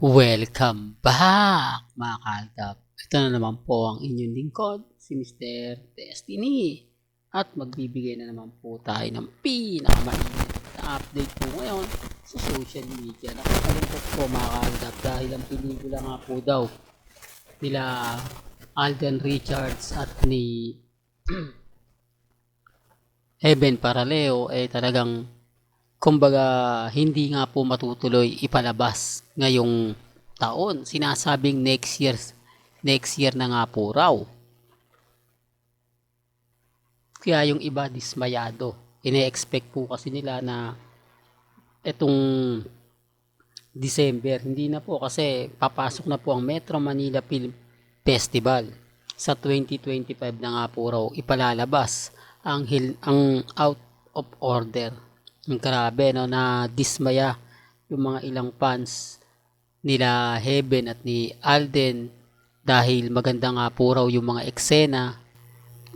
Welcome back mga kaltap. Ito na naman po ang inyong lingkod, si Mr. Destiny. At magbibigay na naman po tayo ng pinakamainit na update po ngayon sa social media. Nakakalungkot po mga kaltap dahil ang pelikula nga po daw nila Alden Richards at ni Heaven Paraleo ay talagang kumbaga hindi nga po matutuloy ipalabas ngayong taon. Sinasabing next year next year na nga po raw. Kaya yung iba dismayado. Ine-expect po kasi nila na etong December, hindi na po kasi papasok na po ang Metro Manila Film Festival sa 2025 na nga po raw ipalalabas ang ang out of order Grabe no na dismaya yung mga ilang fans nila Heaven at ni Alden dahil maganda nga po raw yung mga eksena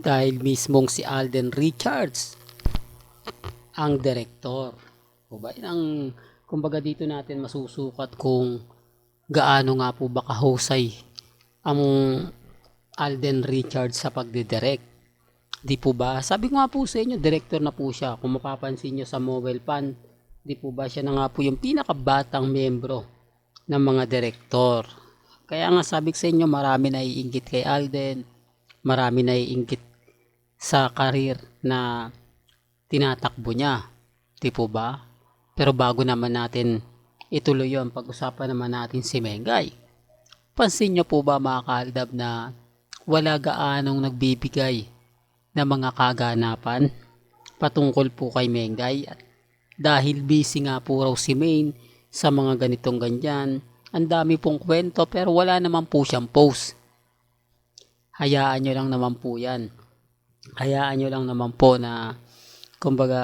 dahil mismong si Alden Richards ang direktor. O ba? Ang kumbaga dito natin masusukat kung gaano nga po ba kahusay ang Alden Richards sa pagdidirect. Di po ba? Sabi ko nga po sa inyo, director na po siya. Kung mapapansin nyo sa mobile pan, di po ba siya na nga po yung pinakabatang membro ng mga direktor. Kaya nga sabi ko sa inyo, marami na iingit kay Alden, marami na iingit sa karir na tinatakbo niya. Di po ba? Pero bago naman natin ituloy yon pag-usapan naman natin si Mengay. Pansin nyo po ba mga kaaldab na wala gaanong nagbibigay na mga kaganapan patungkol po kay Mengay. At dahil busy nga po raw si Maine sa mga ganitong ganyan ang dami pong kwento pero wala naman po siyang post. Hayaan nyo lang naman po yan. Hayaan nyo lang naman po na kumbaga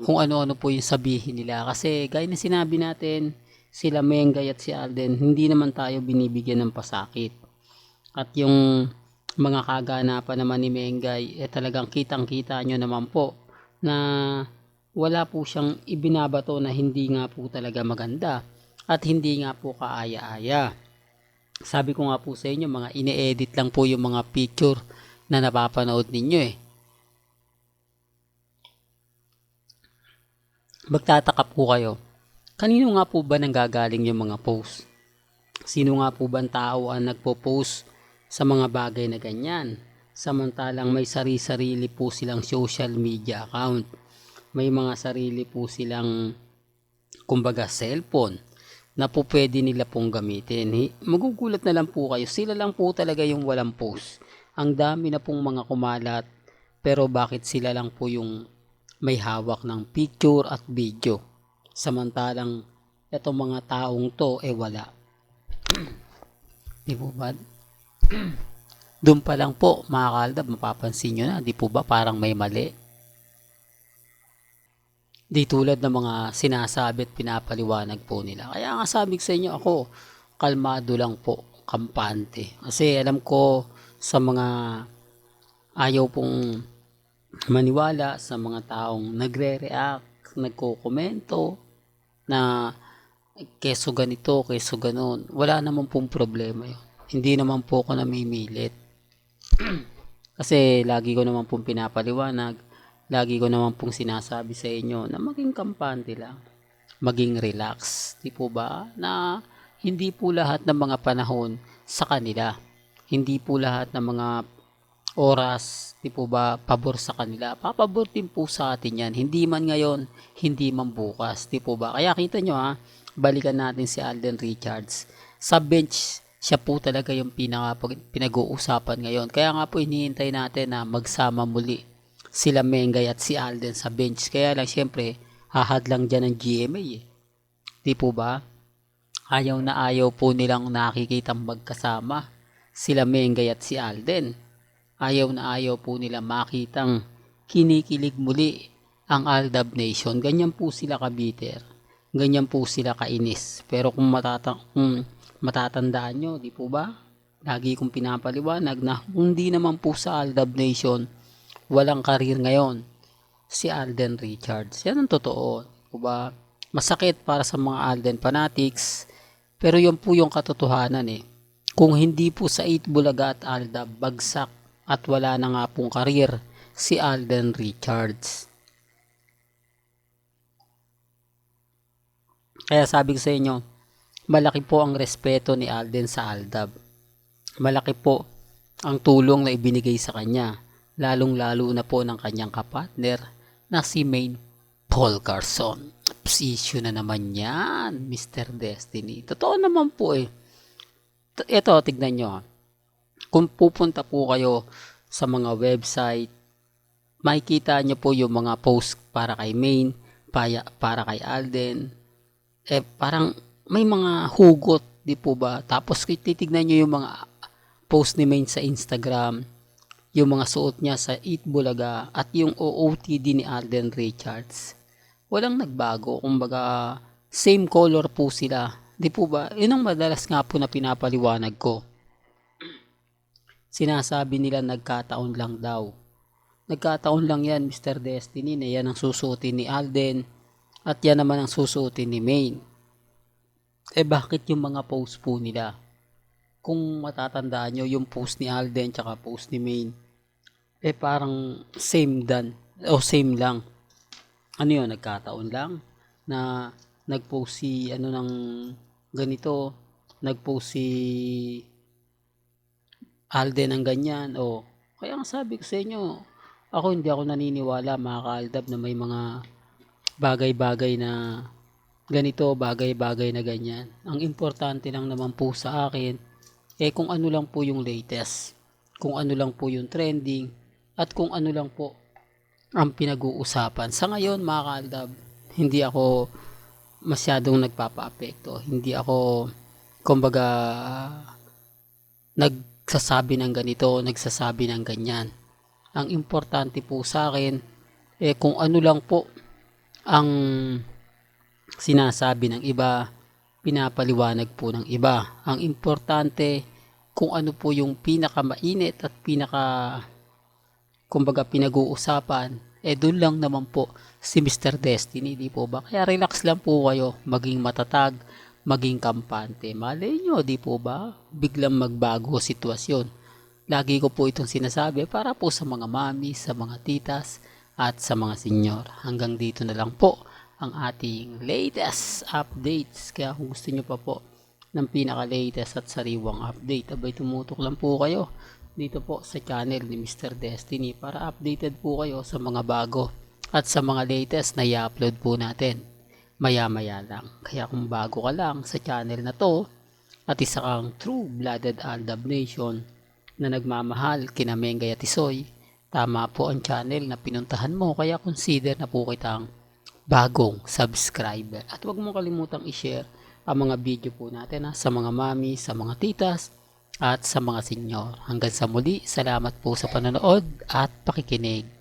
kung ano-ano po yung sabihin nila. Kasi gaya na sinabi natin sila Mengay at si Alden hindi naman tayo binibigyan ng pasakit. At yung mga kaganapan naman ni Mengay, eh talagang kitang-kita nyo naman po na wala po siyang ibinabato na hindi nga po talaga maganda at hindi nga po kaaya-aya. Sabi ko nga po sa inyo, mga ine-edit lang po yung mga picture na napapanood ninyo eh. Magtataka po kayo, kanino nga po ba nanggagaling yung mga post? Sino nga po ba ang tao ang nagpo-post sa mga bagay na ganyan. Samantalang may sari-sarili po silang social media account. May mga sarili po silang kumbaga cellphone na po pwede nila pong gamitin. Magugulat na lang po kayo. Sila lang po talaga yung walang post. Ang dami na pong mga kumalat pero bakit sila lang po yung may hawak ng picture at video. Samantalang itong mga taong to eh wala. Di po ba? Doon pa lang po, mga kaldab, mapapansin nyo na, di po ba parang may mali? Di tulad ng mga sinasabi at pinapaliwanag po nila. Kaya nga sabi sa inyo, ako, kalmado lang po, kampante. Kasi alam ko sa mga ayaw pong maniwala sa mga taong nagre-react, nagko-komento na keso ganito, keso ganon. Wala naman pong problema yun hindi naman po ako namimilit. Kasi lagi ko naman pong pinapaliwanag, lagi ko naman pong sinasabi sa inyo na maging kampante lang, maging relax. Di po ba? Na hindi po lahat ng mga panahon sa kanila. Hindi po lahat ng mga oras, di po ba, pabor sa kanila. Papabor din po sa atin yan. Hindi man ngayon, hindi man bukas. Di po ba? Kaya kita nyo ha, balikan natin si Alden Richards. Sa bench siya po talaga yung pinaka pinag-uusapan ngayon. Kaya nga po hinihintay natin na magsama muli sila Mengay at si Alden sa bench. Kaya lang syempre, hahad lang dyan ng GMA eh. Di po ba? Ayaw na ayaw po nilang nakikitang magkasama sila Mengay at si Alden. Ayaw na ayaw po nila makitang kinikilig muli ang Aldab Nation. Ganyan po sila kabiter. Ganyan po sila kainis. Pero kung matatang kung matatandaan nyo, di po ba? Lagi kong pinapaliwanag na hindi naman po sa Aldab Nation, walang karir ngayon si Alden Richards. Yan ang totoo. Di ba? Masakit para sa mga Alden fanatics Pero yun po yung katotohanan eh. Kung hindi po sa 8 Bulaga at Aldab, bagsak at wala na nga pong karir si Alden Richards. Kaya sabi ko sa inyo, malaki po ang respeto ni Alden sa Aldab. Malaki po ang tulong na ibinigay sa kanya, lalong-lalo na po ng kanyang kapatner na si Maine Paul Carson. Issue na naman yan, Mr. Destiny. Totoo naman po eh. Ito, tignan nyo. Kung pupunta po kayo sa mga website, makikita nyo po yung mga post para kay Maine, para kay Alden. Eh, parang may mga hugot, di po ba? Tapos titignan nyo yung mga post ni Maine sa Instagram, yung mga suot niya sa Eat Bulaga at yung OOTD ni Alden Richards. Walang nagbago, kumbaga same color po sila. Di po ba? Yun ang madalas nga po na pinapaliwanag ko. Sinasabi nila nagkataon lang daw. Nagkataon lang yan, Mr. Destiny, na yan ang susuotin ni Alden at yan naman ang susuotin ni Maine. Eh bakit yung mga post po nila? Kung matatandaan nyo, yung post ni Alden tsaka post ni Maine, eh parang same dan o same lang. Ano yun, nagkataon lang na nag-post si ano ng ganito, nag-post si Alden ng ganyan o kaya ang sabi ko sa inyo, ako hindi ako naniniwala mga kaaldab na may mga bagay-bagay na ganito, bagay-bagay na ganyan. Ang importante lang naman po sa akin, eh kung ano lang po yung latest, kung ano lang po yung trending, at kung ano lang po ang pinag-uusapan. Sa ngayon mga kaaldab, hindi ako masyadong nagpapa-apekto. Hindi ako, kumbaga, nagsasabi ng ganito, nagsasabi ng ganyan. Ang importante po sa akin, eh kung ano lang po ang sinasabi ng iba, pinapaliwanag po ng iba. Ang importante, kung ano po yung pinakamainit at pinaka kumbaga pinag-uusapan, eh doon lang naman po si Mr. Destiny, di po ba? Kaya relax lang po kayo, maging matatag, maging kampante. Malay nyo, di po ba? Biglang magbago sitwasyon. Lagi ko po itong sinasabi para po sa mga mami, sa mga titas, at sa mga senyor. Hanggang dito na lang po ang ating latest updates. Kaya kung gusto nyo pa po ng pinaka-latest at sariwang update, abay tumutok lang po kayo dito po sa channel ni Mr. Destiny para updated po kayo sa mga bago at sa mga latest na i-upload po natin maya-maya lang. Kaya kung bago ka lang sa channel na to at isa kang true-blooded Aldab Nation na nagmamahal kina Mengay at Isoy, tama po ang channel na pinuntahan mo kaya consider na po kitang bagong subscriber. At huwag mo kalimutang i-share ang mga video po natin ha, sa mga mami, sa mga titas, at sa mga senyor. Hanggang sa muli, salamat po sa panonood at pakikinig.